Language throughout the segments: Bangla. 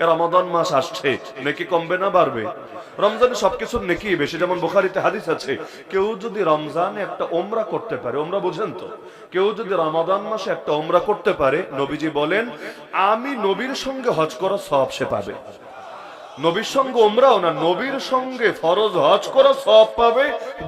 রমাদান মাস আসছে, নেকি কমবে না বাড়বে? রমজানে সবকিছুর নেকি বেশি, যেমন বোখারিতে হাদিস আছে, কেউ যদি রমজানে একটা ওমরা করতে পারে, ওমরা বুঝেন তো, কেউ যদি রমাদান মাসে একটা ওমরা করতে পারে, নবীজি বলেন, আমি নবীর সঙ্গে হজ করা সব সে পাবে। নবীর সঙ্গে ওমরাও না, নবীর সঙ্গে ফরজ হজ করা সব পাবে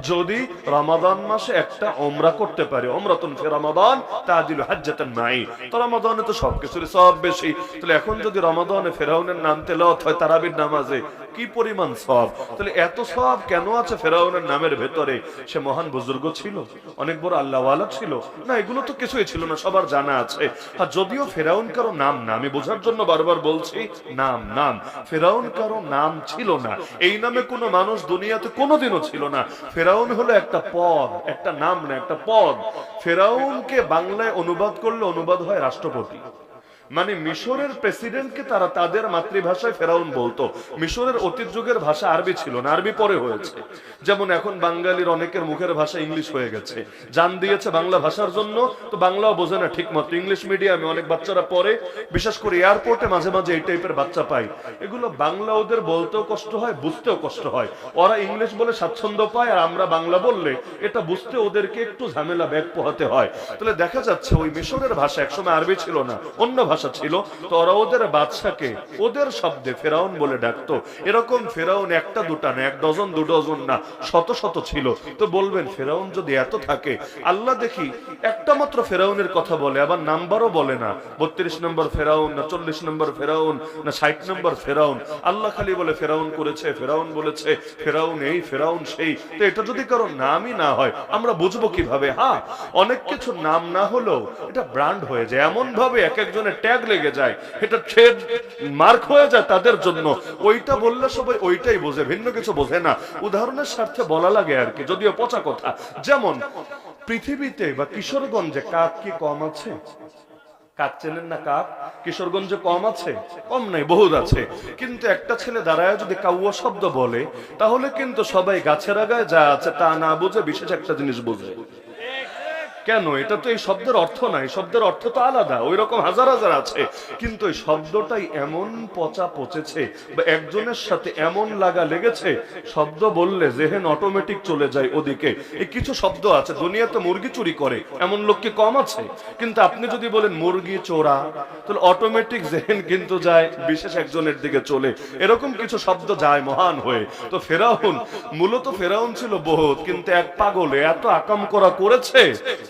যদি রামাদান মাসে একটা ওমরা করতে পারে। ওমরাতুন ফি তা তাদিল হাজ্জাতান নাই তো রামাদানে তো সবকিছুর সব বেশি। তাহলে এখন যদি রামাদানে ফেরাউনের নামতে লত হয়, তারাবির নামাজে কি পরিমাণ সব? তাহলে এত সব কেন আছে ফেরাউনের নামের ভেতরে? সে মহান বুজুর্গ ছিল, অনেক বড় আল্লাহওয়ালা ছিল। না, এগুলো তো কিছুই ছিল না, সবার জানা আছে। আর যদিও ফেরাউন কারও নাম না, আমি বোঝার জন্য বারবার বলছি, নাম নাম। ফেরাউন কারও নাম ছিল না। এই নামে কোনো মানুষ দুনিয়াতে কোনোদিনও ছিল না। ফেরাউন হলো একটা পদ, একটা নাম না, একটা পদ। ফেরাউনকে বাংলায় অনুবাদ করলে অনুবাদ হয় রাষ্ট্রপতি। মানে মিশরের প্রেসিডেন্টকে তারা তাদের মাতৃভাষায় ফেরাউন বলতো। মিশরের অতীত যুগের ভাষা আরবি ছিল না, আরবি পরে হয়েছে। যেমন এখন বাঙালির অনেকের মুখের ভাষা ইংলিশ হয়ে গেছে। জান দিয়েছে বাংলা ভাষার জন্য, তো বাংলাও বোঝে না ঠিক মতো ইংলিশ মিডিয়ামে অনেক বাচ্চারা পড়ে, বিশেষ করে এয়ারপোর্টে মাঝে মাঝে এই টাইপের বাচ্চা পাই এগুলো বাংলা ওদের বলতেও কষ্ট হয়, বুঝতেও কষ্ট হয়। ওরা ইংলিশ বলে স্বাচ্ছন্দ্য পায় আর আমরা বাংলা বললে এটা বুঝতে ওদেরকে একটু ঝামেলা ব্যাগ পোহাতে হয়। তাহলে দেখা যাচ্ছে ওই মিশরের ভাষা একসময় আরবি ছিল না, অন্য ভাষা ছিল, তো ওরা ওদের বাদশাকে, ওদের শব্দে ফেরাউন বলে ডাকতো। এরকম ফেরাউন একটা দুটা না, এক ডজন, দু ডজন না, শত শত ছিল। তো বলবেন, ফেরাউন যদি এত থাকে, আল্লাহ দেখি একটা মাত্র ফেরাউনের কথা বলে, আবার নাম্বারও বলে না। বত্রিশ নম্বর ফেরাউন, না চল্লিশ নম্বর ফেরাউন, না ষাট নম্বর ফেরাউন। আল্লাহ খালি বলে, ফেরাউন করেছে, ফেরাউন বলেছে, ফেরাউন এই, ফেরাউন সেই। তো এটা যদি কারও নামই না হয়, আমরা বুঝব কীভাবে? হ্যাঁ অনেক কিছু নাম না হলেও এটা ব্র্যান্ড হয়ে যায়। এমন ভাবে এক একজনের ট্যাগ লেগে যায়, এটা ট্রেড মার্ক হয়ে যায় তাদের জন্য। ওইটা বললে সবাই ওইটাই বোঝে, ভিন্ন কিছু বোঝে না। উদাহরণের স্বার্থে বলা লাগে আর কি, যদিও পচা কথা। যেমন, পৃথিবীতে বা কিশোরগঞ্জে কাক কি কম আছে? কাক চেনেন না কাক? কিশোরগঞ্জে কম আছে? কম নাই, বহুত আছে। কিন্তু একটা ছেলে দাঁড়ায় যদি কাউয়া শব্দ বলে, তাহলে কিন্তু সবাই গাছের আগায় যা আছে তা না বুঝে, বিশেষ একটা জিনিস বুঝে। কেন? এটা তো এই শব্দের অর্থ নাই শব্দের অর্থ তো আলাদা ওই রকম হাজার হাজার আছে। কিন্তু এই শব্দটাই এমন পচা পচেছে, বা একজনের সাথে এমন লাগা লেগেছে, শব্দ বললে জেহেন অটোমেটিক চলে যায় ওদিকে। এই কিছু শব্দ আছে, দুনিয়াতে মুরগি চুরি করে, এমন লোক কি কম আছে। কিন্তু আপনি যদি বলেন মুরগি চোরা, তাহলে অটোমেটিক জেহেন কিন্তু যায়, বিশেষ একজনের দিকে চলে। এরকম কিছু শব্দ যায় মহান হয়ে। তো ফেরাউন, মূলত ফেরাউন ছিল বহুত, কিন্তু এক পাগলে, এত আকাম করা করেছে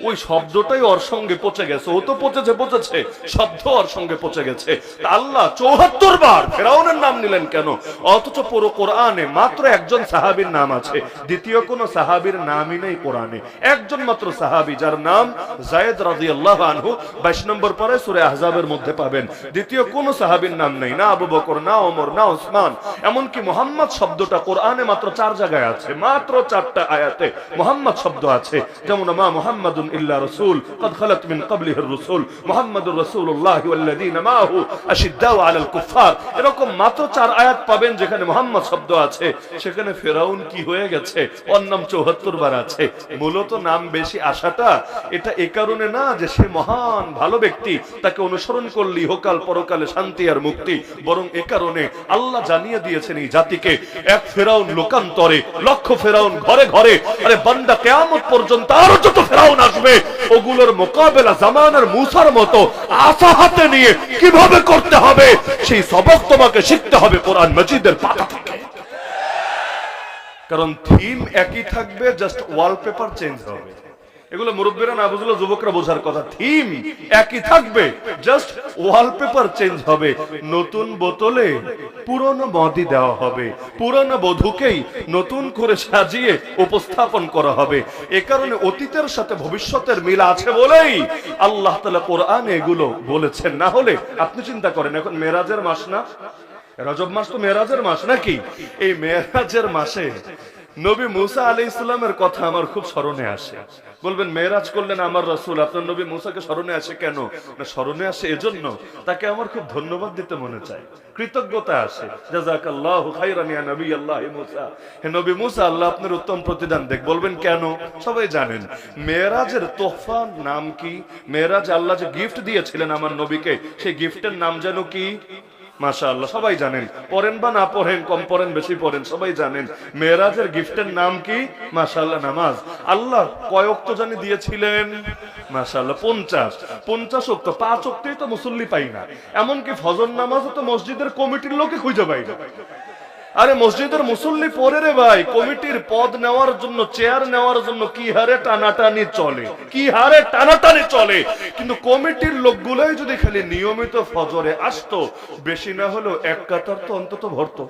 ওই শব্দটাই ওর সঙ্গে পচে গেছে। ও তো পচেছে পচেছে। শব্দ ওর সঙ্গে পচে গেছে। আল্লাহ চৌহাত্তর বার ফেরাউনের নাম নিলেন কেন? অথচ পুরো কোরআনে মাত্র একজন সাহাবীর নাম আছে। দ্বিতীয় কোন সাহাবীর নামই নেই কোরআনে। একজন মাত্র সাহাবী, যার নাম জায়েদ রাদিয়াল্লাহু আনহু। 22 নম্বর পরে সূরা আহজাবের মধ্যে পাবেন। দ্বিতীয় কোন সাহাবীর নাম নেই। না আবু বকর, না ওমর, না ওসমান। এমনকি মোহাম্মদ শব্দটা কোরআনে মাত্র চার জায়গায় আছে। মাত্র চারটা আয়াতে মোহাম্মদ শব্দ আছে। যেমন মা মুহাম্মাদুন ইল্লা রাসূল قد خلت من قبله الرسل محمد رسول الله والذين معه اشداء على الكفار এরকম মাত্র চার আয়াত পাবেন যেখানে মোহাম্মদ শব্দ আছে সেখানে ফেরাউন কি হয়ে গেছে ওর নাম চৌহাত্তর বার আছে মূলত নাম বেশি আসাটা এটা এ কারণে না যে সে মহান ভালো ব্যক্তি তাকে অনুসরণ করলে ইহকাল পরকালে শান্তি আর মুক্তি বরং এ কারণে আল্লাহ জানিয়ে দিয়েছেন এই জাতিকে এক ফেরাউন লোকান্তরে লক্ষ ফেরাউন ঘরে ঘরে আরে বান্দা কেয়ামত পর্যন্ত আরো যত ফেরাউন আসবে ওগুলোর মোকাবেলা জামানের মুসার মতো আশা হাতে নিয়ে কীভাবে করতে হবে, সেই সবক তোমাকে শিখতে হবে কোরআন মজিদের পাতা থেকে। কারণ থিম একই থাকবে জাস্ট ওয়ালপেপার চেঞ্জ হবে। এগুলো মুরব্বীরা না বুঝলো, যুবকরা বোঝার কথা। থিম একই থাকবে জাস্ট ওয়ালপেপার চেঞ্জ হবে। নতুন বোতলে পুরনো মদি দেওয়া হবে। পুরনো বধুকেই নতুন করে সাজিয়ে উপস্থাপন করা হবে। এ কারণে অতীতের সাথে ভবিষ্যতের মিল আছে বলেই আল্লাহ তালা কোরআন এগুলো বলেছেন। না হলে আপনি চিন্তা করেন, এখন মেরাজের মাস না? রজব মাস তো মেরাজের মাস নাকি? এই মেরাজের মাসে নবী মুসা আলী ইসলামের কথা আমার খুব স্মরণে আসে। বলবেন, মেয়েরাজ করলেন আমার রসুল, আপনার নবী মুসাকে স্মরণে আসে কেন? না, স্মরণে আসে এজন্য তাকে আমার খুব ধন্যবাদ দিতে মনে চায়। কৃতজ্ঞতা আসে। মুসা। আল্লাহ আপনার উত্তম দেখ। বলবেন, কেন? সবাই জানেন নাম কি? আল্লাহ যে গিফট দিয়েছিলেন আমার নবীকে, সেই গিফটের নাম যেন কি? মাশা সবাই জানেন। পড়েন বা না পড়েন, কম পড়েন, বেশি পড়েন, সবাই জানেন। মেয়েরাজের গিফটের নাম কি? মাশা নামাজ। আল্লাহ কয় তো জানি দিয়েছিলেন? মাশা পঞ্চাশ। পঞ্চাশ অক্ত, পাঁচ অক্তেই তো মুসল্লি পাই না। এমনকি ফজর নামাজও তো মসজিদের কমিটির লোকে খুঁজে পাই না। আরে মসজিদের মুসল্লি পরে রে ভাই, কমিটির পদ নেওয়ার জন্য চেয়ার নেওয়ার জন্য কি হারে টানাটানি চলে? কি হারে টানাটানি চলে? কিন্তু কমিটির লোকগুলোই যদি খালি নিয়মিত ফজরে আসতো, বেশি না হলেও এক কাতার তো অন্তত ভরতো।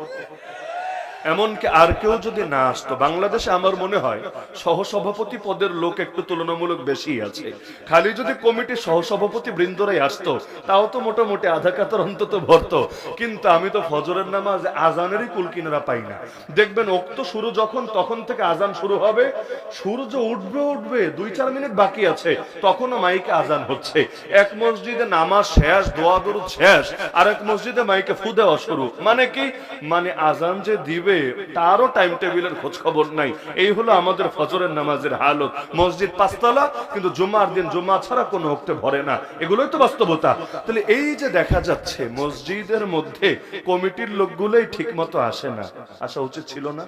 এমনকি আর কেউ যদি না আসতো, বাংলাদেশে আমার মনে হয় সহসভাপতি পদের লোক একটু তুলনামূলক বেশি আছে। খালি যদি কমিটির সহসভাপতি বৃন্দরাই আসতো, তাও তো মোটামুটি আধা কাতার অন্তত ভরতো। কিন্তু আমি তো ফজরের নামাজ আজানেরই কুল কিনারা পাই না। দেখবেন উক্ত শুরু যখন, তখন থেকে আজান শুরু হবে, সূর্য উঠবে উঠবে, দুই চার মিনিট বাকি আছে, তখনও মাইকে আজান হচ্ছে। এক মসজিদে নামাজ শেষ, দোয়া দরুদ শেষ আর এক মসজিদে মাইকে ফু দেওয়া শুরু। মানে কি? মানে আজান যে দিবে তারও টাইম টেবিলের খোঁজ খবর নাই। এই হলো আমাদের ফজরের নামাজের হালত। মসজিদ পাঁচতলা, কিন্তু জুমার দিন জুমা ছাড়া কোনো হকতে ভরে না। এগুলোই তো বাস্তবতা। তাহলে এই যে দেখা যাচ্ছে, মসজিদের মধ্যে কমিটির লোকগুলোই ঠিক মতো আসে না। আসা উচিত ছিল না?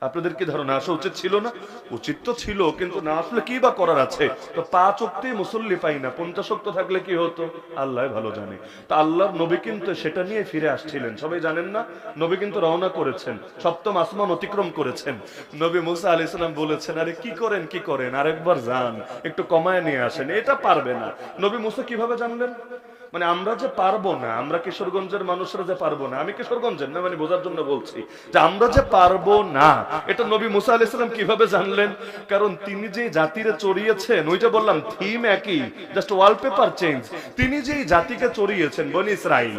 আপনাদের কি ধারণা, আসা উচিত ছিল না? উচিত তো ছিল, কিন্তু না আসলে কি বা করার আছে? তো পাঁচ অক্টে মুসল্লি পাই না, পঞ্চাশ অক্ট থাকলে কি হতো? আল্লাহ ভালো জানে। তা আল্লাহর নবী কিন্তু সেটা নিয়ে ফিরে আসছিলেন। সবাই জানেন না? নবী কিন্তু রওনা করেছেন, সপ্তম আসমান অতিক্রম করেছেন। নবী মুসা আলি সাল্লাম বলেছেন, আরে কি করেন কি করেন? আরেকবার যান, একটু কমায় নিয়ে আসেন। এটা পারবে না। নবী মুসা কীভাবে জানলেন? মানে আমরা যে পারব না, আমরা কিশোরগঞ্জের মানুষরা যে পারব না, আমি কিশোরগঞ্জের না মানে বোঝার জন্য বলছি যে আমরা যে পারব না, এটা নবী মুসা আলি সাল্লাম কীভাবে জানলেন? কারণ তিনি যে জাতিরে চড়িয়েছেন, ওই যে বললাম থিম একই জাস্ট ওয়ালপেপার চেঞ্জ তিনি যেই জাতিকে চড়িয়েছেন, বনি ইসরাইল,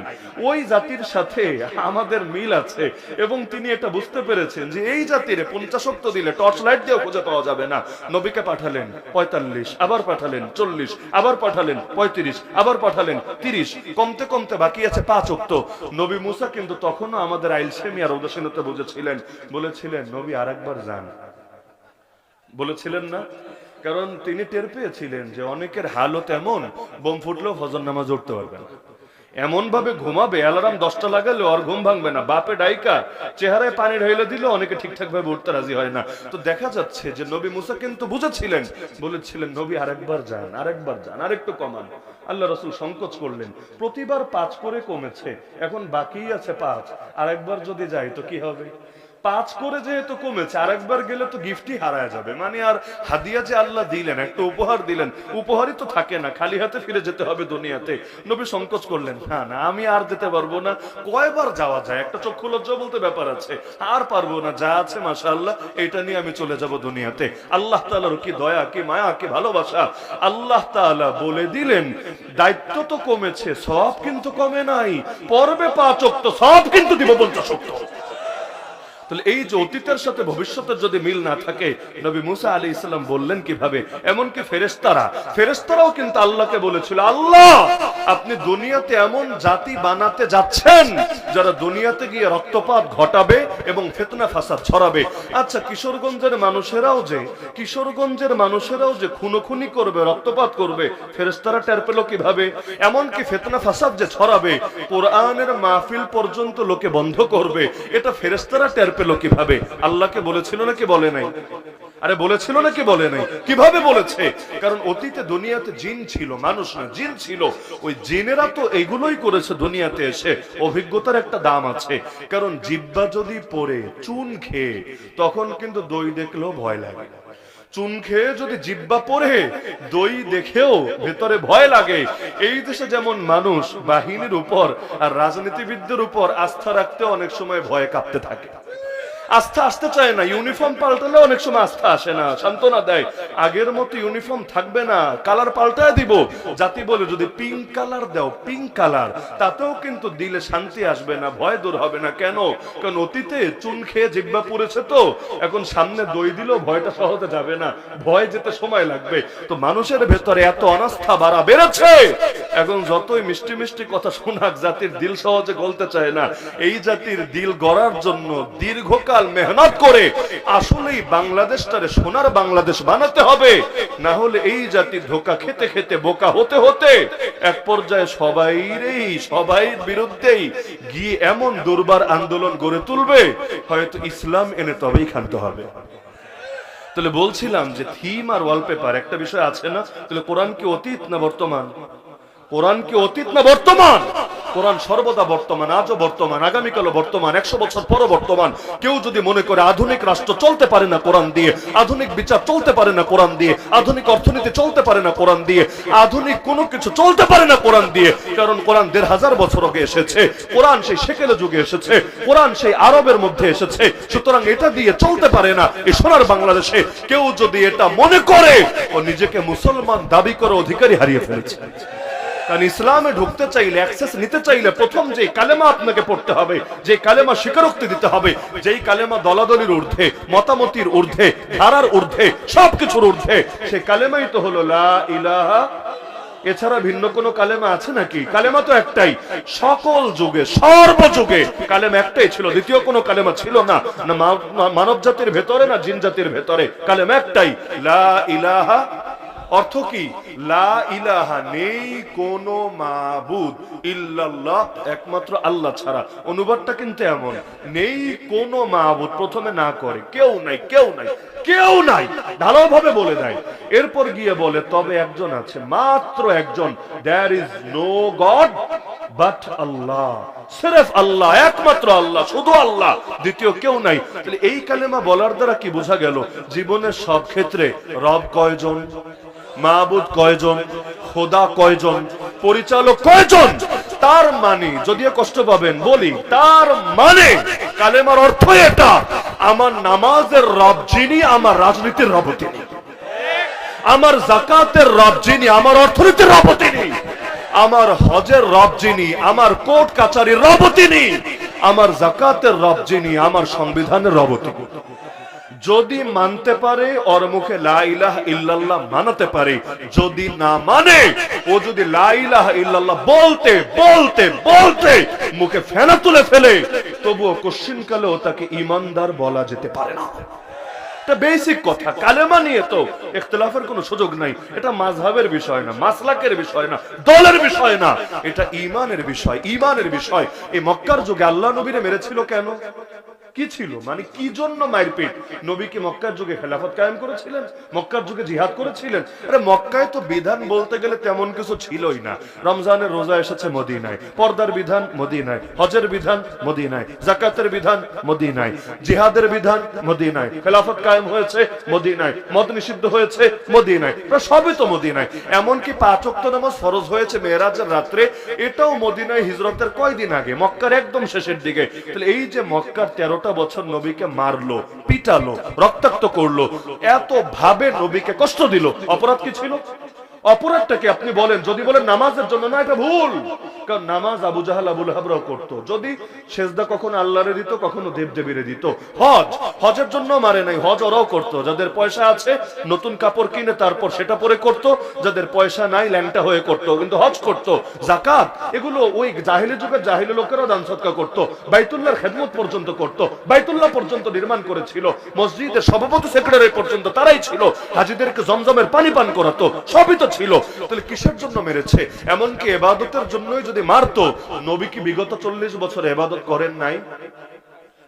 ওই জাতির সাথে আমাদের মিল আছে এবং তিনি এটা বুঝতে পেরেছেন যে এই জাতিরে পঞ্চাশক্ত দিলে টর্চ লাইট দিয়েও খুঁজে পাওয়া যাবে না। নবীকে পাঠালেন পঁয়তাল্লিশ, আবার পাঠালেন চল্লিশ, আবার পাঠালেন পঁয়ত্রিশ, আবার পাঠালেন তিরিশ, কমতে কমতে বাকি আছে পাঁচ অক্ত। নবী মুসা কিন্তু তখনও আমাদের আইল আর উদাসীনতা বুঝেছিলেন। বলেছিলেন, নবী আর একবার যান। বলেছিলেন না? কারণ তিনি টের পেয়েছিলেন যে অনেকের হালত এমন, বোম ফুটলেও ফজর নামাজ উঠতে পারবে না। এমন ভাবে ঘুমাবে, অ্যালার্ম দশটা লাগালে ওর ঘুম ভাঙবে না। বাপে ডাইকা, চেহারায় পানি ঢাইলে দিলে অনেকে ঠিকঠাক ভাবে উঠতে রাজি হয় না। তো দেখা যাচ্ছে যে নবী মুসা কিন্তু বুঝেছিলেন, বলেছিলেন, নবী, আরেকবার যান আরেকবার যান, আরেকটু কমান। আল্লাহ রসুল সংকোচ করলেন। প্রতিবার পাঁচ করে কমেছে, এখন বাকি আছে পাঁচ, আরেকবার যদি যাই তো কি হবে? পাঁচ করে যেহেতু কমেছে, আরেকবার গেলে তো গিফটই হারায় যাবে। মানে আর হাদিয়া যে আল্লাহ দিলেন, একটা উপহার দিলেন, উপহারই তো থাকে না, খালি হাতে ফিরে যেতে হবে দুনিয়াতে। নবী সংকোচ করলেন, না না, আমি আর যেতে পারব না। কয়বার যাওয়া যায়? একটা চক্ষু লজ্জা বলতে ব্যাপার আছে। আর পারব না, যা আছে মাসা আল্লাহ এটা নিয়ে আমি চলে যাব দুনিয়াতে। আল্লাহ তাআলার কি দয়া, কি মায়া, কি ভালোবাসা? আল্লাহ তাআলা বলে দিলেন, দায়িত্ব তো কমেছে, সব কিন্তু কমে নাই। পর্বে পাঁচ অক্ত, সব কিন্তু দিব পঞ্চাশ অক্ত। তাহলে এই যে অতীতের সাথে ভবিষ্যতের যদি মিল না থাকে, নবী মুসা আলী ইসলাম বললেন কীভাবে? এমনকি ফেরেস্তারা ফেরেস্তারাও কিন্তু আল্লাহকে বলেছিল, আল্লাহ, আপনি দুনিয়াতে এমন জাতি বানাতে যাচ্ছেন, যারা দুনিয়াতে গিয়ে রক্তপাত ঘটাবে এবং ফেতনা, ফাসাদ ছড়াবে। আচ্ছা কিশোরগঞ্জের মানুষেরাও যে, কিশোরগঞ্জের মানুষেরাও যে খুনোখুনি করবে, রক্তপাত করবে ফেরেস্তারা টের পেল কীভাবে? এমনকি ফেতনা, ফাসাদ যে ছড়াবে, কোরআনের মাহফিল পর্যন্ত লোকে বন্ধ করবে। এটা ফেরেস্তারা টের পেল কীভাবে? আল্লাহকে বলেছিল নাকি বলে নাই? আরে বলেছিল নাকি বলে নাই? কীভাবে বলেছে? কারণ অতীতে দুনিয়াতে জিন ছিল, মানুষ না, জিন ছিল। ওই জিনেরা তো এগুলোই করেছে দুনিয়াতে এসে। অভিজ্ঞতার একটা দাম আছে। কারণ জিব্বা যদি পড়ে, চুন খেয়ে, তখন কিন্তু দই দেখলেও ভয় লাগে। চুন খেয়ে যদি জিব্বা পরে দই দেখেও ভেতরে ভয় লাগে। এই দেশে যেমন মানুষ বাহিনীর উপর আর রাজনীতিবিদদের উপর আস্থা রাখতে অনেক সময় ভয়ে কাঁপতে থাকে। আস্থা আসতে চায় না ইউনিফর্ম পাল্টালে অনেক সময় আস্থা আসে না। সান্ত্বনা দেয়, আগের মতো ইউনিফর্ম থাকবে না কালার পাল্টায় দিব। জাতি বলে যদি পিঙ্ক কালার দাও পিঙ্ক কালার তাতেও কিন্তু দিলে শান্তি আসবে না, ভয় দূর হবে না। কেন? কারণ অতীতে চুন খেয়ে জিব্বা পড়েছে তো। এখন সামনে দই দিলেও ভয়টা সহজে যাবে না, ভয় যেতে সময় লাগবে। তো মানুষের ভেতরে এত অনাস্থা, বাড়া বেড়েছে। এখন যতই মিষ্টি মিষ্টি কথা শোনাক, জাতির দিল সহজে গলতে চায় না। এই জাতির দিল গড়ার জন্য দীর্ঘকাল দীর্ঘকাল মেহনত করে, আসলেই বাংলাদেশটারে সোনার বাংলাদেশ বানাতে হবে। না হলে এই জাতি ধোকা খেতে খেতে বোকা হতে হতে এক পর্যায়ে সবাইরেই, সবাই বিরুদ্ধেই গিয়ে এমন দুর্বার আন্দোলন গড়ে তুলবে, হয়তো ইসলাম এনে তবেই খানতে হবে। তাহলে বলছিলাম যে থিম আর ওয়ালপেপার একটা বিষয় আছে না? তাহলে কোরআন কি অতীত না বর্তমান? কোরআন কি অতীত না বর্তমান? কোরআন সর্বদা বর্তমান, আজও বর্তমান, আগামীকালও বর্তমান, একশো বছর পরও বর্তমান। কেউ যদি মনে করে আধুনিক রাষ্ট্র চলতে পারে না কোরআন দিয়ে, আধুনিক বিচার চলতে পারে না কোরআন দিয়ে, আধুনিক অর্থনীতি চলতে পারে না কোরআন দিয়ে, আধুনিক কোনো কিছু চলতে পারে না কোরআন দিয়ে, কারণ কোরআন দেড় হাজার বছর আগে এসেছে, কোরআন সেই সেকেলে যুগে এসেছে, কোরআন সেই আরবের মধ্যে এসেছে, সুতরাং এটা দিয়ে চলতে পারে না এই সোনার বাংলাদেশে। কেউ যদি এটা মনে করে, ও নিজেকে মুসলমান দাবি করে অধিকারী হারিয়ে ফেলেছে। কারণ ইসলামে ঢুকতে চাইলে অ্যাক্সেস নিতে চাইলে প্রথম যে কালেমা আপনাকে পড়তে হবে, যে কালেমা স্বীকারোক্তি দিতে হবে, যেই কালেমা দলাদলির ঊর্ধ্বে, মতামতির ঊর্ধ্বে, ধারার ঊর্ধ্বে, সবকিছুর ঊর্ধ্বে সেই কালেমাই তো হলো লা ইলাহা। এছাড়া ভিন্ন কোনো কালেমা আছে নাকি? কালেমা তো একটাই, সকল যুগে, সর্বযুগে কালেমা একটাই ছিল, দ্বিতীয় কোনো কালেমা ছিল না। মানব জাতির ভেতরে, না জিন জাতির ভেতরে, কালেমা একটাই। লা ইলাহা অর্থ কি? লা ইলাহা নেই কোন মাবুদ ইল্লাল্লাহ, একমাত্র আল্লাহ ছাড়া। অনুবাদটা কিন্তু এমন, নেই কোন মাবুদ, প্রথমে না করে, কেউ নাই কেউ নাই কেউ নাই ঢালাওভাবে বলে দেয়। এরপর গিয়ে বলে, তবে একজন আছে, মাত্র একজন there is no God but Allah. সিরেফ আল্লাহ, একমাত্র আল্লাহ, শুধু আল্লাহ, দ্বিতীয় কেউ নাই। এই কালেমা বলার দ্বারা কি বোঝা গেল? জীবনের সব ক্ষেত্রে রব কয়জন? মাহবুদ কয়জন, খোদা কয়জন, পরিচালক কয়জন? তার মানে যদিও কষ্ট পাবেন, বলি, তার মানে কালেমার অর্থ এটা, আমার নামাজের রব যিনি, আমার রাজনীতির রব তিনি। আমার জাকাতের রব যিনি, আমার অর্থনীতির রব তিনি। আমার হজের রব যিনি, আমার কোর্ট কাচারির রব তিনি। আমার জাকাতের রব যিনি, আমার সংবিধানের রব তিনি। যদি মানতে পারে, ওর মুখে লাইলাহ ইল্লাল্লাহ মানাতে পারে। যদি না মানে ও যদি লাইলাহ ইল্লাল্লাহ বলতে বলতে বলতে মুখে ফেনা তুলে ফেলে, তবুও কোশ্চিন কালেও তাকে ইমানদার বলা যেতে পারে না। এটা বেসিক কথা, কালেমা নিয়ে তো ইখতিলাফের কোনো সুযোগ নাই। এটা মাযহাবের বিষয় না, মাসলাকের বিষয় না, দলের বিষয় না। এটা ঈমানের বিষয় ঈমানের বিষয়। এই মক্কার যুগে আল্লাহ নবীরে মেরেছিল কেন? কি ছিল? মানে কি জন্য মারপিট নবী কি মক্কার যুগে খেলাফত কায়েম করেছিলেন? মক্কার যুগে জিহাদ করেছিলেন? আরে মক্কায় তো বিধান বলতে গেলে তেমন কিছু ছিলই না। রমজানের রোজা এসেছে মদিনায়, পর্দার বিধান মদিনায়, হজের বিধান মদিনায় জাকাতের বিধান মদিনায়, জিহাদের বিধান মদিনায়, খেলাফত কায়েম হয়েছে মদিনায়, মদ নিষিদ্ধ হয়েছে মদিনায়, প্রায় সবই তো মদিনায়। এমনকি পাঁচ ওয়াক্ত নামাজ ফরজ হয়েছে মেয়েরাজের রাত্রে, এটাও মদিনায় হিজরতের কয়দিন আগে, মক্কার একদম শেষের দিকে। তাহলে এই যে মক্কার তেরোটা বছর নবীকে মারলো পিটালো রক্তাক্ত করল। এত ভাবে নবীকে কষ্ট দিল। অপরাধ কি ছিল? অপরাধটাকে আপনি বলেন, যদি বলেন নামাজের জন্য, না, এটা ভুল। কারণ নামাজ আবু জাহাল, আবুল হাবরাও করতো। যদি সেজদা কখনো আল্লাহরে দিত, কখনো দেবদেবীরে দিত। হজ, হজের জন্য মারে নাই, হজ ওরাও করতো। যাদের পয়সা আছে, নতুন কাপড় কিনে তারপর সেটা পরে করত। যাদের পয়সা নাই, ল্যাংটা হয়ে করতো। কিন্তু হজ করতো। জাকাত এগুলো ওই জাহিলি যুগের জাহিলি লোকেরা দান সৎকা করতো। বাইতুল্লাহর খেদমত পর্যন্ত করতো। বাইতুল্লাহ পর্যন্ত নির্মাণ করেছিল। মসজিদের সভাপতি, সেক্রেটারি পর্যন্ত তারাই ছিল। হাজিদেরকে জমজমের পানি পান করাতো। সবই তো ছিল, তাহলে কিসের জন্য মেরেছে? এমনকি এবাদতের জন্যই যদি মারতো, নবী কি বিগত চল্লিশ বছর এবাদত করেন নাই?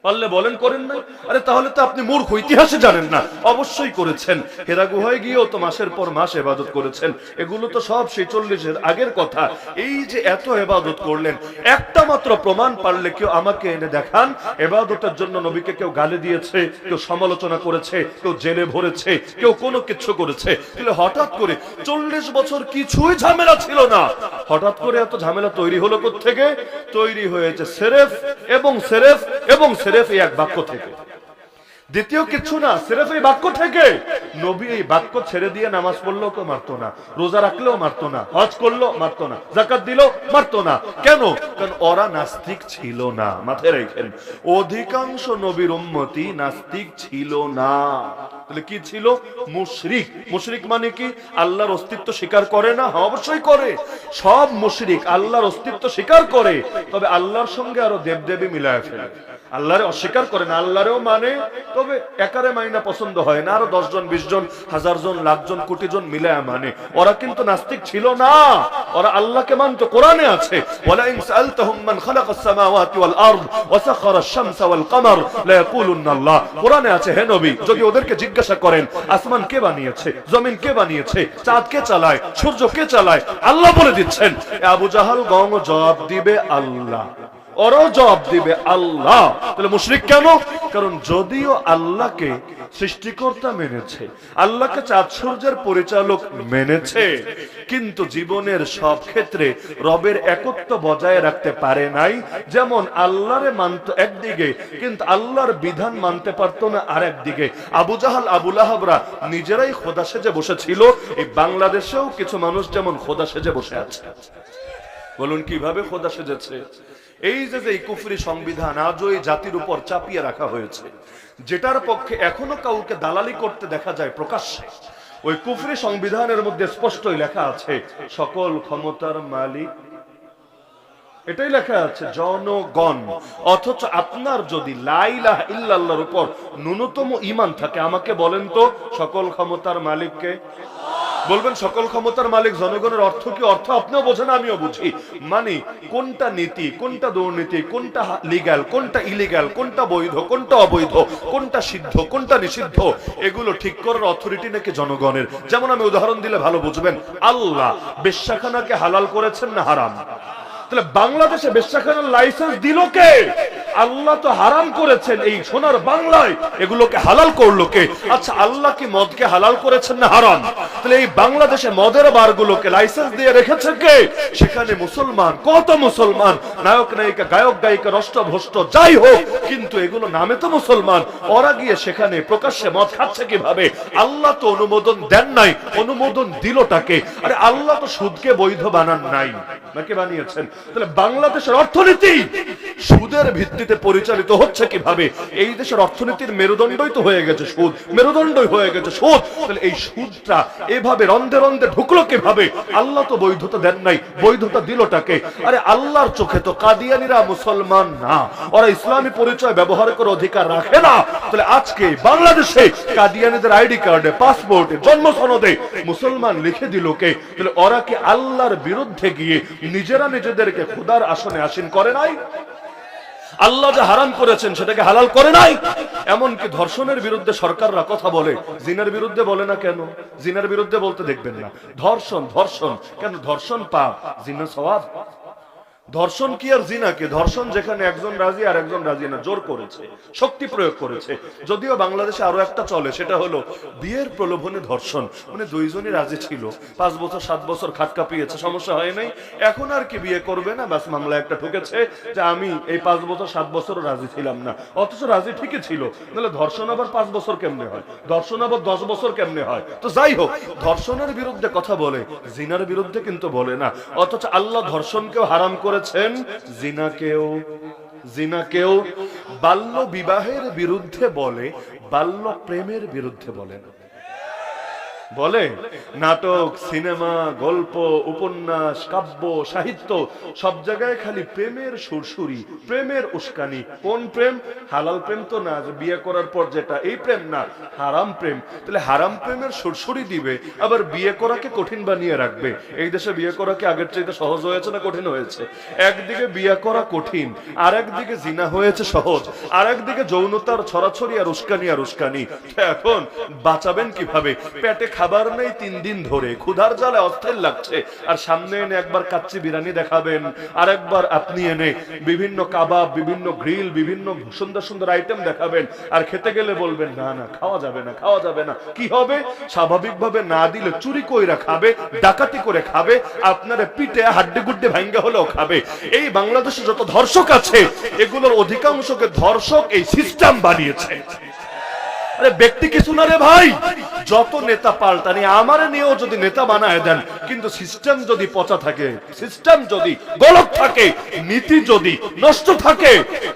পারলে বলেন, করেন নাই? আরে তাহলে তো আপনি মূর্খ, ইতিহাসে জানেন না। অবশ্যই করেছেন। হেরা গুহায় গিয়েও তো মাসের পর মাস এবাদত করেছেন। এগুলো তো সব সেই চল্লিশের আগের কথা। এই যে এত এবাদত করলেন, একটা মাত্র প্রমাণ পারলে কেউ আমাকে এনে দেখান? এবাদতের জন্য নবীকে কেউ গালে দিয়েছে, কেউ সমালোচনা করেছে, কেউ জেলে ভরেছে, কেউ কোনো কিছু করেছে। তাহলে হঠাৎ করে চল্লিশ বছর কিছুই ঝামেলা ছিল না। হঠাৎ করে এত ঝামেলা তৈরি হলো থেকে তৈরি হয়েছে সেরেফ এবং সেরেফ এবং এই এক বাক্য থেকে। দ্বিতীয় কিছু না সেরেফ এই বাক্য থেকে। নবী এই বাক্য ছেড়ে দিয়ে নামাজ পড়লেও কেউ মারতো না রোজা রাখলেও মারতো না হজ করল মারতো না জাকাত দিল মারতো না। কেন? কারণ ওরা নাস্তিক ছিল না মাথায় রাখেন। অধিকাংশ নবীর উম্মতি নাস্তিক ছিল না। তাহলে কি ছিল? মুশরিক। মুশরিক মানে কি? আল্লাহর অস্তিত্ব স্বীকার করে না? হ্যাঁ, অবশ্যই করে। সব মুশরিক আল্লাহর অস্তিত্ব স্বীকার করে তবে আল্লাহর সঙ্গে আরও দেবদেবী মিলায় ফেলে। আল্লাহরে অস্বীকার করে না, আল্লাহরেও মানে তবে একারে মাইনা পছন্দ হয় না। আরও দশ জন বিশ জন হাজার জন লাখ জন কোটি জন মিলে মানে। ওরা কিন্তু নাস্তিক ছিল না। ওরা আল্লাহকে মানতো, কোরআনে আছে ওয়ালা ইন সাআলতাহুম মান খালাকাস সামাওয়াতি ওয়াল আরদ ওয়া সাখারা আশ-শামসা ওয়াল আল্লাহ। কোরআনে আছে, হে নবী, যদি ওদেরকে জিজ্ঞাসা করেন, আসমান কে বানিয়েছে, জমিন কে বানিয়েছে, চাঁদ কে চালায়, সূর্য কে চালায়, আল্লাহ বলে দিচ্ছেন আবু জাহাল গং জবাব দিবে আল্লাহ। ওরাও জবাব দিবে, আল্লাহ। তাহলে মুশরিক কেন? কারণ যদিও আল্লাহকে সৃষ্টিকর্তা মেনেছে, আল্লাহকে চাঁদ পরিচালক মেনেছে, কিন্তু জীবনের সব ক্ষেত্রে রবের একত্ব বজায় রাখতে পারে নাই। যেমন আল্লাহরে মানত একদিকে, কিন্তু আল্লাহর বিধান মানতে পারতো না আর একদিকে আবু জাহাল আবুল আহাবরা নিজেরাই খোদা সেজে বসেছিল। এই বাংলাদেশেও কিছু মানুষ যেমন খোদা সেজে বসে আছে। বলুন, কীভাবে খোদা সেজেছে? এই যে যে কুফরি সংবিধান আজও এই জাতির উপর চাপিয়ে রাখা হয়েছে, যেটার পক্ষে এখনও কাউকে দালালি করতে দেখা যায় প্রকাশ্যে, ওই কুফরি সংবিধানের মধ্যে স্পষ্টই লেখা আছে, সকল ক্ষমতার মালিক। এটাই লেখা আছে, জনগণ, অথচ আপনার যদি লাইলাহ ইল্লাল্লাহর উপর ন্যূনতম ইমান থাকে, আমাকে বলেন তো সকল ক্ষমতার মালিককে। বলবেন, সকল ক্ষমতার মালিক জনগণের অর্থ কি? অর্থ আপনিও বোঝেন, আমিও বুঝি। মানে কোনটা নীতি, কোনটা দুর্নীতি, কোনটা লিগ্যাল কোনটা ইলিগ্যাল কোনটা বৈধ, কোনটা অবৈধ, কোনটা সিদ্ধ, কোনটা নিষিদ্ধ, এগুলো ঠিক করার অথরিটি নাকি জনগণের? যেমন আমি উদাহরণ দিলে ভালো বুঝবেন, আল্লাহ, বেশ্যাখানাকে হালাল করেছেন না হারাম? তাহলে বাংলাদেশে বেশ্যাখানার লাইসেন্স দিল কে? আল্লাহ তো হারাম করেছেন এই সোনার বাংলায়। এগুলোকে হালাল করল কে? আচ্ছা আল্লাহ কি মদকে হালাল করেছেন না হারাম? তাহলে এই বাংলাদেশে মদের বারগুলোকে লাইসেন্স দিয়ে রেখেছে কে? সেখানে মুসলমান, কত মুসলমান? নায়ক, নায়িকা, গায়ক, গায়িকা নষ্ট ভ্রষ্ট যাই হোক, কিন্তু এগুলো নামে তো মুসলমান। ওরা গিয়ে সেখানে প্রকাশ্যে মদ খাচ্ছে কীভাবে? আল্লাহ তো অনুমোদন দেন নাই। অনুমোদন দিলটাকে আরে আল্লাহ তো সুদকে বৈধ বানান নাই। নাকি বানিয়েছেন? তাহলে বাংলাদেশের অর্থনীতি সুদের ভিত্তিতে পরিচালিত হচ্ছে কীভাবে? এই দেশের অর্থনীতির মেরুদণ্ডই তো হয়ে গেছে সুদ। মেরুদণ্ডই হয়ে গেছে সুদ। তাহলে এই সুদটা এভাবে রন্ধে রন্ধে ঢুকলো কীভাবে? আল্লাহ তো বৈধতা দেন নাই, বৈধতা দিলটাকে। আরে আল্লাহর চোখে তো কাদিয়ানিরা মুসলমান না। ওরা ইসলামী পরিচয় ব্যবহার করে অধিকার রাখে না। তাহলে আজকে বাংলাদেশে কাদিয়ানিদের আইডি কার্ডে, পাসপোর্টে জন্ম সনদে মুসলমান লিখে দিল কে? তাহলে ওরা কি আল্লাহর বিরুদ্ধে গিয়ে নিজেরা নিজেদেরকে খুদার আসনে আসীন করে নাই। আল্লাহ যা হারাম করেছেন সেটাকে হালাল করে নাই। এমনকি ধর্ষণের বিরুদ্ধে সরকাররা কথা বলে, জিনের বিরুদ্ধে বলে না কেন? জিনের বিরুদ্ধে বলতে দেখবেন না। ধর্ষণ ধর্ষণ। কেন ধর্ষণ পাপ? জিনা সওয়াব। ধর্ষণ কি আর জিনা কি ধর্ষণ যেখানে একজন রাজি আর একজন রাজি না, জোর করেছে, শক্তি প্রয়োগ করেছে। যদিও বাংলাদেশে আরও একটা চলে, সেটা হলো বিয়ের প্রলোভনে ধর্ষণ। মানে দুইজনই রাজি ছিল, পাঁচ বছর, সাত বছর খাট কাঁপিয়েছে, সমস্যা হয় নাই। এখন আর কি বিয়ে করবে না? বাস মামলা একটা ঠুকেছে যে আমি এই পাঁচ বছর, সাত বছরও রাজি ছিলাম না। অথচ রাজি ঠিকই ছিল। তাহলে ধর্ষণ আবার পাঁচ বছর কেমনে হয়? ধর্ষণ আবার দশ বছর কেমনে হয়? তো যাই হোক, ধর্ষণের বিরুদ্ধে কথা বলে, জিনার বিরুদ্ধে কিন্তু বলে না। অথচ আল্লাহ ধর্ষণকেও হারাম করেছেন? জিনাকেও। জিনাকেও বাল্য বিবাহের বিরুদ্ধে বলে বাল্য প্রেমের বিরুদ্ধে বলে না। বলে, নাটক, সিনেমা, গল্প, উপন্যাস, কাব্য, সাহিত্য, সব জায়গায় খালি প্রেমের সুরসুরি, প্রেমের উস্কানি। কোন প্রেম? হালাল প্রেম তো না বিয়ে করার পর যেটা। এই প্রেম না, হারাম প্রেম। তাহলে হারাম প্রেমের সুরসুরি দিবে, আবার বিয়ে করাকে কঠিন বানিয়ে রাখবে। এই দেশে বিয়ে করাকে আগের চাইতে সহজ হয়েছে না কঠিন হয়েছে? একদিকে বিয়ে করা কঠিন আর একদিকে জিনা হয়েছে সহজ আর একদিকে যৌনতার ছড়াছড়ি আর উস্কানি আর উস্কানি। এখন বাঁচাবেন কীভাবে? পেটে খাবার নেই তিন দিন ধরে। ক্ষুধার জালে অস্থির লাগছে। আর সামনে এনে একবার কাচ্চি বিরিয়ানি দেখাবেন। আর একবার আপনি এনে বিভিন্ন কাবাব, বিভিন্ন গ্রিল, বিভিন্ন সুন্দর সুন্দর আইটেম দেখাবেন। আর খেতে গেলে বলবেন, না না, খাওয়া যাবে না, খাওয়া যাবে না। কি হবে? স্বাভাবিকভাবে না দিলে চুরি কইরা খাবে, ডাকাতি করে খাবে, আপনার পিঠে হাড্ডি গুড্ডি ভাঙ্গা হলেও খাবে। এই বাংলাদেশে যত ধর্ষক আছে, এগুলোর অধিকাংশকে ধর্ষক এই সিস্টেম বানিয়েছে। আরে ব্যক্তি কিছু না রে ভাই? যত নেতা পাল্টানি, আমারে নিয়েও যদি নেতা বানায় দেন, কিন্তু সিস্টেম যদি পচা থাকে সিস্টেম যদি গলত থাকে, নীতি যদি নষ্ট থাকে,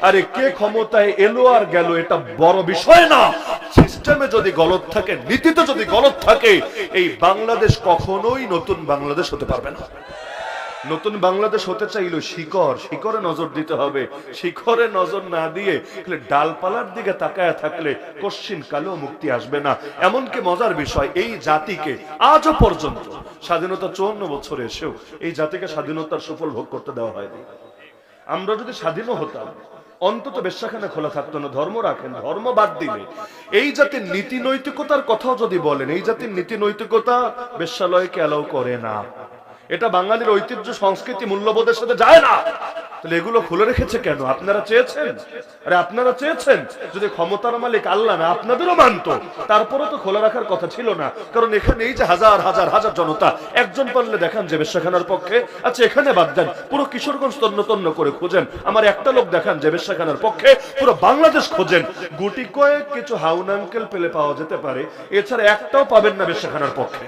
আরে কে ক্ষমতায় এলো আর গেল এটা বড় বিষয় না। সিস্টেমে যদি গলত থাকে, নীতিতে যদি গলত থাকে, এই বাংলাদেশ কখনোই নতুন বাংলাদেশ হতে পারবে না। নতুন বাংলাদেশ হতে চাইলো শিকড় শিকড়ে নজর দিতে হবে। শিকড়ে নজর না দিয়ে ডালপালার দিকে তাকায় থাকলে কশ্চিন কালো মুক্তি আসবে না। এমনকি মজার বিষয়, এই জাতিকে আজও পর্যন্ত স্বাধীনতা চুয়ান্ন বছর এসেও এই জাতিকে স্বাধীনতার সুফল ভোগ করতে দেওয়া হয়নি। আমরা যদি স্বাধীন হতাম, অন্তত বেশ্যাখানে খোলা থাকতো না, ধর্ম রাখেন ধর্ম বাদ দিলে। এই জাতির নীতি নৈতিকতার কথাও যদি বলেন, এই জাতির নীতি নৈতিকতা বেশ্যালয়কে অ্যালাউ করে না। এটা বাঙালির ঐতিহ্য, সংস্কৃতি, মূল্যবোধের সাথে যায় না। তাহলে এগুলো খুলে রেখেছে কেন? আপনারা চেয়েছেন? আরে আপনারা চেয়েছেন যদি ক্ষমতার মালিক আল্লাহ না, আপনাদেরও মানতো। তারপরে তো খোলা রাখার কথা ছিল না। কারণ এখানে এই যে হাজার হাজার হাজার জনতা, একজন পারলে দেখান যে বেশ্যাখানার পক্ষে। আচ্ছা এখানে বাদ দেন, পুরো কিশোরগঞ্জ তন্ন তন্ন করে খোঁজেন। আমার একটা লোক দেখান যে বেশ্যাখানার পক্ষে, পুরো বাংলাদেশ খোঁজেন। গুটি কয়েক কিছু হাউন আঙ্কেল পেলে পাওয়া যেতে পারে। এছাড়া একটাও পাবেন না বেশ্যাখানার পক্ষে।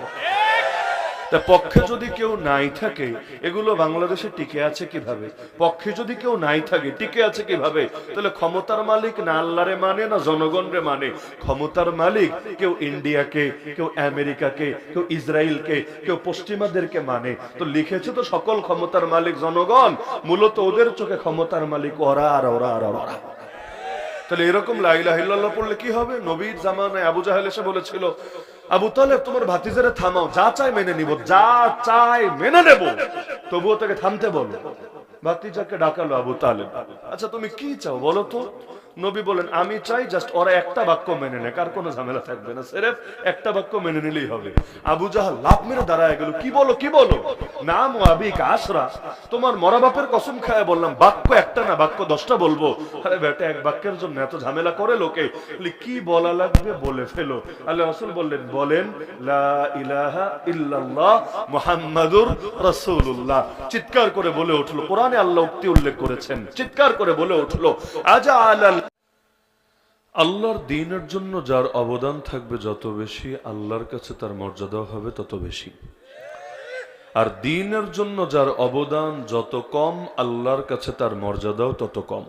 তা পক্ষে যদি কেউ নাই থাকে, এগুলো বাংলাদেশে টিকে আছে কীভাবে? পক্ষে যদি কেউ নাই থাকে, টিকে আছে কীভাবে? তাহলে ক্ষমতার মালিক না আল্লাহরে মানে না জনগণরে মানে? ক্ষমতার মালিক কেউ ইন্ডিয়াকে, কেউ আমেরিকাকে, কেউ ইসরায়েলকে, কেউ পশ্চিমাদেরকে মানে। তো লিখেছে তো সকল ক্ষমতার মালিক জনগণ, মূলত ওদের চোখে ক্ষমতার মালিক ওরা আর ওরা আর ওরা। তাহলে এরকম লাইলাহিল্লাহ পড়লে কি হবে? নবীর জামানায় আবু জাহেল এসে বলেছিল আবু তালেব, তোমার ভাতিজারে থামাও, যা চাই মেনে নিব, যা চাই মেনে নেব। তবুও তাকে থামতে বলো। ভাতিজাকে ডাকালো আবু তালেব। আচ্ছা তুমি কি চাও বলো তো? নবী বলেন, আমি চাই জাস্ট ওরা একটা বাক্য মেনে নেয় কার কোনো ঝামেলা থাকবে না। সেরেফ একটা বাক্য মেনে নিলেই হবে। আবু জাহাল লাভ মেরে দাঁড়ায় গেল, কি বলো কি বলো? নাম ও আবিক আশরা, তোমার মরা বাপের কসম খায়। বললাম, বাক্য একটা না, বাক্য দশটা বলব? আরে বেটা, এক বাক্যের জন্য এত ঝামেলা করে লোকে? কি বলা লাগবে বলে ফেলো। আল্লাহ রসুল বললেন, বলেন, লা ইলাহা ইল্লাল্লাহ মুহাম্মাদুর রাসূলুল্লাহ। চিৎকার করে বলে উঠল, কোরআনে আল্লাহ উক্তি উল্লেখ করেছেন। চিৎকার করে বলে উঠল, আজা আলাল আল্লাহর দিনের জন্য যার অবদান থাকবে যত বেশি, আল্লাহর কাছে তার মর্যাদাও হবে তত বেশি। আর দিনের জন্য যার অবদান যত কম, আল্লাহর কাছে তার মর্যাদাও তত কম।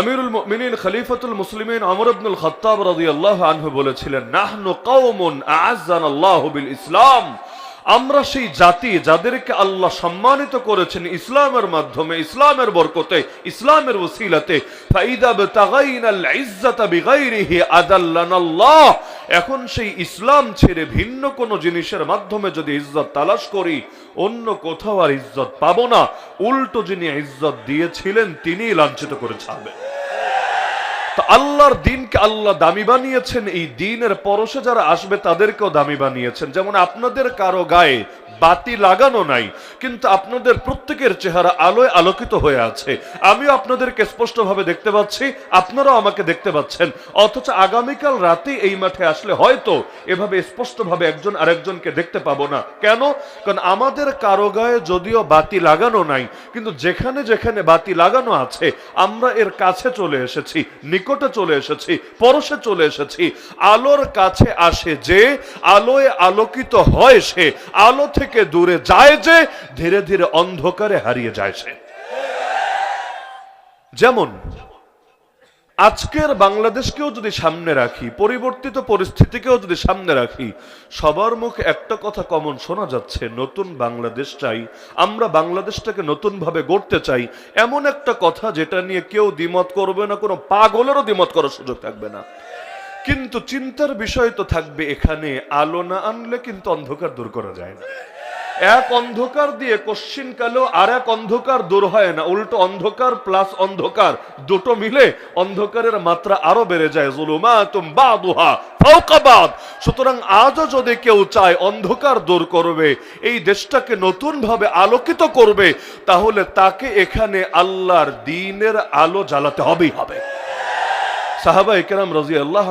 আমিরুল মুমিনিন খলিফাতুল মুসলিমিন আমর ইবনুল খাত্তাব রাদিয়াল্লাহু আনহু বলেছিলেন, নাহনু কওমুন আ'আজ্জানাল্লাহু বিল ইসলাম। আমরা সেই জাতি যাদেরকে আল্লাহ সম্মানিত করেছেন ইসলামের মাধ্যমে, ইসলামের বরকতে, ইসলামের ওসিলাতে এখন সেই ইসলাম ছেড়ে ভিন্ন কোনো জিনিসের মাধ্যমে যদি ইজ্জত তালাশ করি, অন্য কোথাও আর ইজ্জত পাবো না। উল্টো যিনি ইজ্জত দিয়েছিলেন, তিনিই লাঞ্ছিত করে ছাড়বেন। আল্লাহর দিনকে আল্লাহ দামি বানিয়েছেন, এই দিনের পরশে যারা আসবে তাদেরকেও দামি বানিয়েছেন। যেমন আপনাদের কারও গায়ে বাতি লাগানো নাই, কিন্তু আপনাদের প্রত্যেকের চেহারা আলোয় আলোকিত হয়ে আছে। আমিও আপনাদেরকে স্পষ্টভাবে দেখতে পাচ্ছি, আপনারাও আমাকে দেখতে পাচ্ছেন। অথচ আগামীকাল রাতে এই মাঠে আসলে হয়তো এভাবে স্পষ্টভাবে একজন আরেকজনকে দেখতে পাবো না। কেন? কারণ আমাদের কারও গায়ে যদিও বাতি লাগানো নাই, কিন্তু যেখানে যেখানে বাতি লাগানো আছে, আমরা এর কাছে চলে এসেছি, নিকটে চলে এসেছি, পরশে চলে এসেছি। আলোর কাছে আসে যে, আলোয় আলোকিত হয় সে, আলো থেকে দূরে যায় যে, ধীরে ধীরে অন্ধকারে হারিয়ে যায় সে। যেমন, আজকের বাংলাদেশকেও যদি সামনে রাখি, পরিবর্তিত পরিস্থিতিকেও যদি সামনে রাখি, সবার মুখে একটা কথা কমন শোনা যাচ্ছে, নতুন বাংলাদেশ চাই, আমরা বাংলাদেশটাকে নতুন ভাবে গড়তে চাই, এমন একটা কথা যেটা নিয়ে কেউ দ্বিমত করবে না, কোনো পাগলেরও দ্বিমত করার সুযোগ থাকবে না। কিন্তু চিন্তার বিষয় তো থাকবে এখানে, আলো না আনলে কিন্তু অন্ধকার দূর করা যায় না। এক অন্ধকার দিয়ে কশ্চিন কালো আর এক অন্ধকার দূর হয় না। উল্টো অন্ধকার প্লাস অন্ধকার। দুটো মিলে অন্ধকারের মাত্রা আরও বেড়ে যায়। জুলুমাতুম বাদুহা, ফাওকা বাদ। সুতরাং আজও যদি কেউ চায় অন্ধকার দূর করবে, এই দেশটাকে নতুন ভাবে আলোকিত করবে, তাহলে তাকে এখানে আল্লাহর দিনের আলো জ্বালাতে হবেই হবে। সাহাবা একরাম রাজি আল্লাহ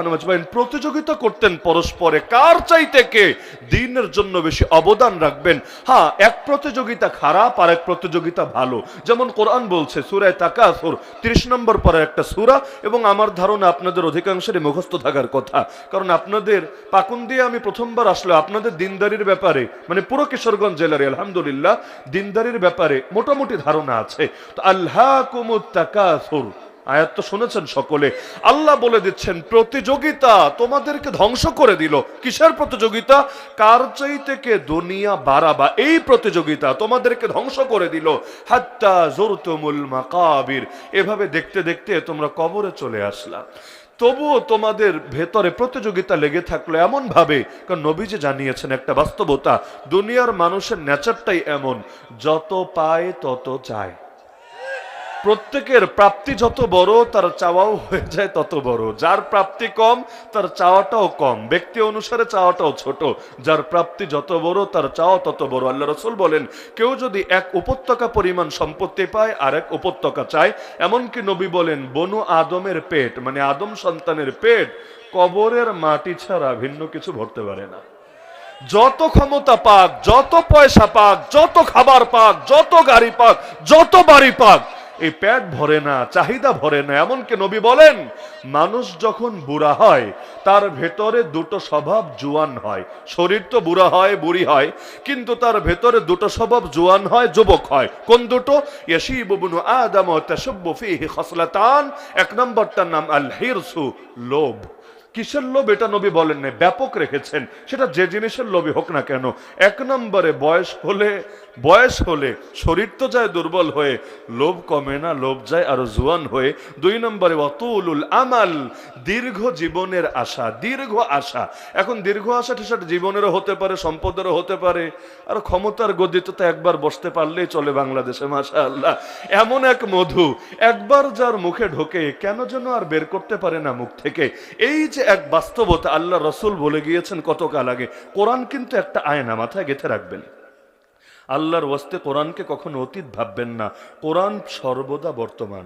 প্রতিযোগিতা করতেন পরস্পরে। কার চাইতে কে দিনের জন্য বেশি অবদান রাখবেন? হ্যাঁ এক প্রতিযোগিতা খারাপ আর এক প্রতিযোগিতা ভালো। যেমন কোরআন বলছে, সুরায় তাকাসুর, ত্রিশ নম্বর পরে একটা সুরা, এবং আমার ধারণা আপনাদের অধিকাংশেরই মুখস্থ থাকার কথা। কারণ আপনাদের পাকুন দিয়ে আমি প্রথমবার আসলে আপনাদের দিনদারির ব্যাপারে মানে পুরো কিশোরগঞ্জ জেলারে, আলহামদুলিল্লাহ, দিনদারির ব্যাপারে মোটামুটি ধারণা আছে। তো আল্লাহ কুমুত তাকাসুর। আয়াত তো শুনেছেন সকলে। আল্লাহ বলে দিচ্ছেন, প্রতিযোগিতা তোমাদেরকে ধ্বংস করে দিল। কিসের প্রতিযোগিতা? কার চাইতে কে দুনিয়া বাড়াবা, এই প্রতিযোগিতা তোমাদেরকে ধ্বংস করে দিল। হাত্তা জোরতুমুল মাকাবির। এভাবে দেখতে দেখতে তোমরা কবরে চলে আসলা। তবুও তোমাদের ভেতরে প্রতিযোগিতা লেগে থাকল এমন ভাবে কারণ নবীজি জানিয়েছেন একটা বাস্তবতা, দুনিয়ার মানুষের নেচারটাই এমন, যত পায় তত চায়। প্রত্যেকের প্রাপ্তি যত বড়, তার চাওয়াও হয়ে যায় তত বড়। যার প্রাপ্তি কম, তার চাওয়াটাও কম। ব্যক্তি অনুসারে চাওয়াটাও ছোট। যার প্রাপ্তি যত বড়, তার চাওয়া তত বড়। আল্লাহ রসুল বলেন, কেউ যদি এক উপত্যকা পরিমাণ সম্পত্তি পায়, আর এক উপত্যকা চায়, এমনকি নবী বলেন, বনু আদমের পেট মানে আদম সন্তানের পেট, কবরের মাটি ছাড়া ভিন্ন কিছু ভরতে পারে না। যত ক্ষমতা পাক, যত পয়সা পাক, যত খাবার পাক, যত গাড়ি পাক, যত বাড়ি পাক এই পেট ভরে না, চাহিদা ভরে না। এমনকি নবী বলেন, মানুষ যখন বুড়া হয়, তার ভেতরে দুটো স্বভাব জুয়ান হয়। শরীর তো বুড়া হয়, বুড়ি হয়, কিন্তু তার ভেতরে দুটো স্বভাব জুয়ান হয়, যুবক হয়। কোন দুটো? ইয়াশিবু ইবনু আদম ওয়া তাশাব্বু ফীহি খাসলাতান। এক নম্বরটার নাম আল হিরসু লোভ। কিসের লোভ এটা নবী বলেন ব্যাপক রেখেছেন। সেটা যে জিনিসের লোভই হোক না কেন, এক নম্বরে বয়স হলে বয়স হলে শরীর তো যায় দুর্বল হয়ে, লোভ কমে না, লোভ যায় আরও জুয়ান হয়ে। দুই নম্বরে, অতুলুল আমাল, দীর্ঘ জীবনের আশা, দীর্ঘ আশা। এখন দীর্ঘ আশা সেটা জীবনেরও হতে পারে, সম্পদেরও হতে পারে। আর ক্ষমতার গদিতে তো একবার বসতে পারলেই চলে বাংলাদেশে মাসা আল্লাহ এমন এক মধু একবার যার মুখে ঢোকে, কেন যেন আর বের করতে পারে না মুখ থেকে। এই যে এক বাস্তবতা আল্লাহ রসুল বলে গিয়েছেন কতকাল আগে, কোরআন কিন্তু একটা আয়না মাথায় গেঁথে রাখবেন। আল্লাহর ওয়াস্তে কোরআনকে কখনো অতীত ভাববেন না। কোরআন সর্বদা বর্তমান।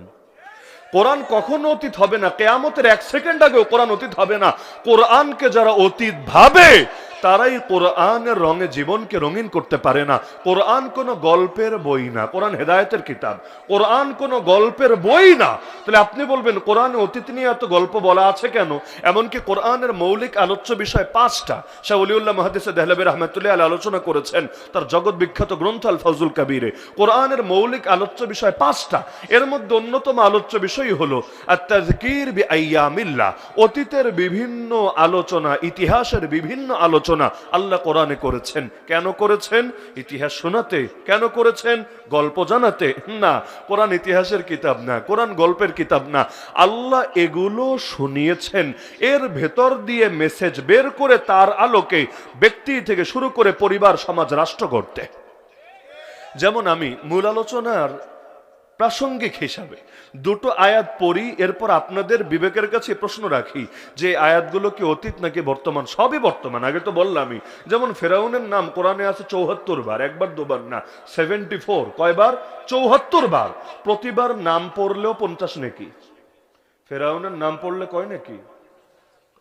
কোরআন কখনো অতীত হবে না। কেয়ামতের এক সেকেন্ড আগেও কোরআন অতীত হবে না। কোরআনকে যারা অতীত ভাবে তারাই কোরআনের রঙে জীবনকে রঙিন করতে পারে না। কোরআন কোনো গল্পের বই না। কোরআন হেদায়েতের কিতাব। কোরআন কোনো গল্পের বই না। তাহলে আপনি বলবেন, কোরআনে অতীত নিয়ে এত গল্প বলা আছে কেন? এমনকি কোরআনের মৌলিক আলোচ্য বিষয় পাঁচটা। শাহ অলিউল্লাহ মাহাদিসে দেহলাবির রহমতুল্লাহ আল আলোচনা করেছেন, তার জগৎ বিখ্যাত গ্রন্থ আল ফজুল কাবিরে। কোরআনের মৌলিক আলোচ্য বিষয় পাঁচটা। এর মধ্যে অন্যতম আলোচ্য বিষয় হলো আত্মাজকির অতীতের বিভিন্ন আলোচনা, ইতিহাসের বিভিন্ন আলোচনা আল্লাহ কোরআনে করেছেন। কেন করেছেন? ইতিহাস শোনাতে। কেন করেছেন? গল্প জানাতে। না, কোরআন ইতিহাসের কিতাব না, কোরআন গল্পের কিতাব না। আল্লাহ এগুলো শুনিয়েছেন। এর ভেতর দিয়ে মেসেজ বের করে তার আলোকে ব্যক্তি থেকে শুরু করে পরিবার, সমাজ, রাষ্ট্র করতে যেমন আমি মূল আলোচনার প্রাসঙ্গিক হিসাবে। দুটো আয়াত পড়ি, এরপর আপনাদের বিবেকের কাছে প্রশ্ন রাখি যে আয়াতগুলো কি অতীত নাকি বর্তমান? সবই বর্তমান, আগে তো বললামই। যেমন ফেরাউনের নাম কোরআনে আছে চৌহাত্তর বার, একবার দুবার না সেভেন্টি ফোর কয়বার? চৌহাত্তর বার। প্রতিবার নাম পড়লেও পঞ্চাশ নাকি? ফেরাউনের নাম পড়লে কয় নাকি?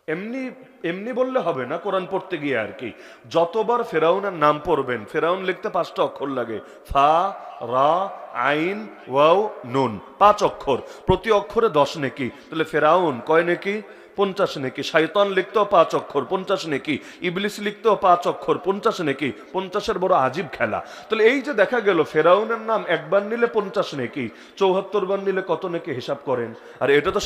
এমনি এমনি বললে হবে না, কোরআন পড়তে গিয়ে আর কি। যতবার ফেরাউনের নাম পড়বেন, ফেরাউন লিখতে পাঁচটা অক্ষর লাগে। ফা, রা, আইন, ওয়াও, নুন, পাঁচ অক্ষর। প্রতি অক্ষরে দশ নেকি। তাহলে ফেরাউন কয় নেকি? পঞ্চাশ নেকি। শাইতান লিখতেও পাঁচ অক্ষর, পঞ্চাশ নেকি। ইবলিস লিখতেও পাঁচ অক্ষর, পঞ্চাশ নেকি। পঞ্চাশের বড় আজীব খেলা। তাহলে এই যে দেখা গেল, ফেরাউনের নাম একবার নিলে পঞ্চাশ নেকি চৌহাত্তর বার নিলে কত নেকি হিসাব করেন? আর এটা তো